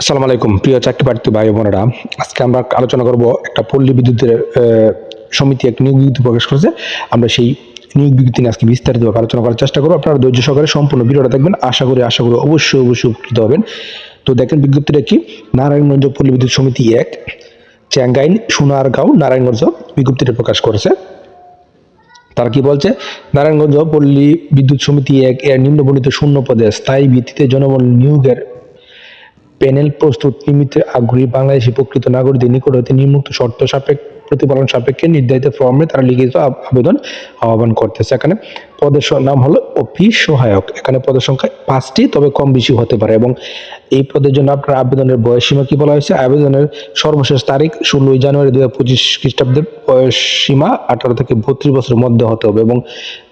আসসালামু আলাইকুম, প্রিয় চাকরি প্রার্থী ভাই বোনেরা। আজকে আমরা আলোচনা করব একটা পল্লী বিদ্যুতের সমিতি এক নিয়োগ বিজ্ঞপ্তি প্রকাশ করেছে। আমরা সেই নিয়োগ বিজ্ঞপ্তি নিয়ে আজকে বিস্তারিতভাবে আলোচনা করার চেষ্টা করব। আপনারা ধৈর্য সহকারে সম্পূর্ণ ভিডিওটা দেখবেন। আশা করি আশা করি অবশ্যই অবশ্যই উপকৃত হবেন। তো দেখেন বিজ্ঞপ্তিটা কি? নারায়ণগঞ্জ পল্লী বিদ্যুৎ সমিতি এক, চ্যাঙ্গাইন, সোনারগাঁও, নারায়ণগঞ্জ বিজ্ঞপ্তিটা প্রকাশ করেছে। তারা কি বলছে? নারায়ণগঞ্জ পল্লী বিদ্যুৎ সমিতি এক, এর নিম্নবর্ণিত শূন্য পদে স্থায়ী ভিত্তিতে জনবল নিয়োগের প্যানেল প্রস্তুত নিমিত্তে আগ্রহী বাংলাদেশি প্রকৃত নাগরিকদের নিকট হতে নিম্নুক্ত শর্ত সাপেক্ষ প্রতিপালন সাপেক্ষে নির্ধারিত ফর্মে তারা লিখিত আবেদন আহ্বান করতেছে। এখানে পদের নাম হলো অফিস সহায়ক। এখানে পদের সংখ্যা পাঁচটি, তবে কম বেশি হতে পারে এবং এই পদের জন্য আপনার আবেদনের বয়স সীমা কি বলা হয়েছে? আবেদনের সর্বশেষ তারিখ ষোলোই জানুয়ারি দু হাজার পঁচিশ খ্রিস্টাব্দের বয়স সীমা আঠারো থেকে বত্রিশ বছরের মধ্যে হতে হবে এবং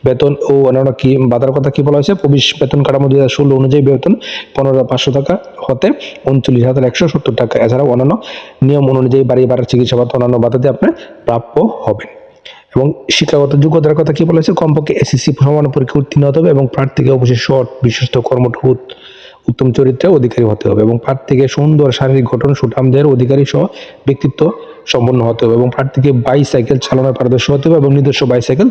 বেতন ও অন্যান্য কি বাধার কথা কি বলা হয়েছে? প্রবেশ বেতন কাঠামো দুই হাজার ষোলো অনুযায়ী বেতন পনেরো পাঁচশো টাকা হতে উনচল্লিশ হাজার একশো সত্তর টাকা। এছাড়াও অন্যান্য নিয়ম অনুযায়ী বাড়ি ভাড়া চিকিৎসা ভাতা অন্যান্য বাধাতে আপনি প্রাপ্য হবেন। এবং শিক্ষাগত যোগ্যতার কথা কি বলেছে? কমপক্ষে এসএসসি সমান পরীক্ষা উত্তীর্ণ হতে হবে এবং প্রার্থীকে অবশ্যই সৎ বিশ্বস্ত কর্মঠুত উত্তম চরিত্রের অধিকারী হতে হবে এবং প্রার্থীকে সুন্দর শারীরিক গঠন, সুঠামদের অধিকারী সহ ব্যক্তিত্ব সম্পন্ন হতে হবে এবং প্রার্থীকে বাইসাইকেল চালানোর পারদর্শী হতে হবে এবং নিজস্ব বাইসাইকেল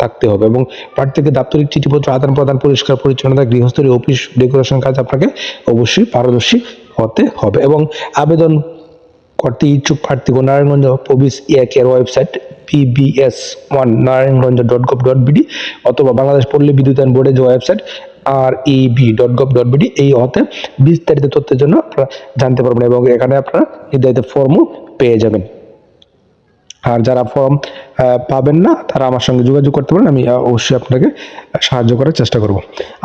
থাকতে হবে এবং প্রার্থীকে দাপ্তরিক চিঠিপত্র, আদান প্রদান, পরিষ্কার পরিচ্ছন্নতা, গৃহস্থলী অফিস ডেকোরেশন কাজ আপনাকে অবশ্যই পারদর্শী হতে হবে এবং আবেদন করতে ইচ্ছুক প্রার্থীগণ নারায়ণগঞ্জ প্রবিস একের website PBS one Narayanganj dot gov dot BD অথবা বাংলাদেশ পল্লী বিদ্যুতায়ন বোর্ডের যে website R EB dot gov dot BD এই হতে বিস্তারিত তথ্যের জন্য আপনারা জানতে পারবেন এবং এখানে আপনারা নির্ধারিত ফর্মও পেয়ে যাবেন। আর যারা ফর্ম পাবেন না, তারা আমার সঙ্গে যোগাযোগ করতে পারেন, আমি অবশ্যই আপনাকে সাহায্য করার চেষ্টা করব।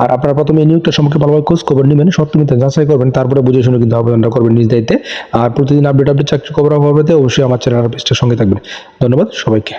আর আপনারা প্রথমে এই নিয়োগটা সম্পর্কে ভালোভাবে খোঁজ খবর নেবেন সত্যমিতা যাচাই করবেন, তারপরে বুঝে শুনে কিন্তু আবেদনটা করবেন নিজ দায়িত্বে। আর প্রতিদিন আপডেট আপডেট চাকরি খবর পেতে অবশ্যই আমার চ্যানেল পেজটার সঙ্গে থাকবেন। ধন্যবাদ সবাইকে।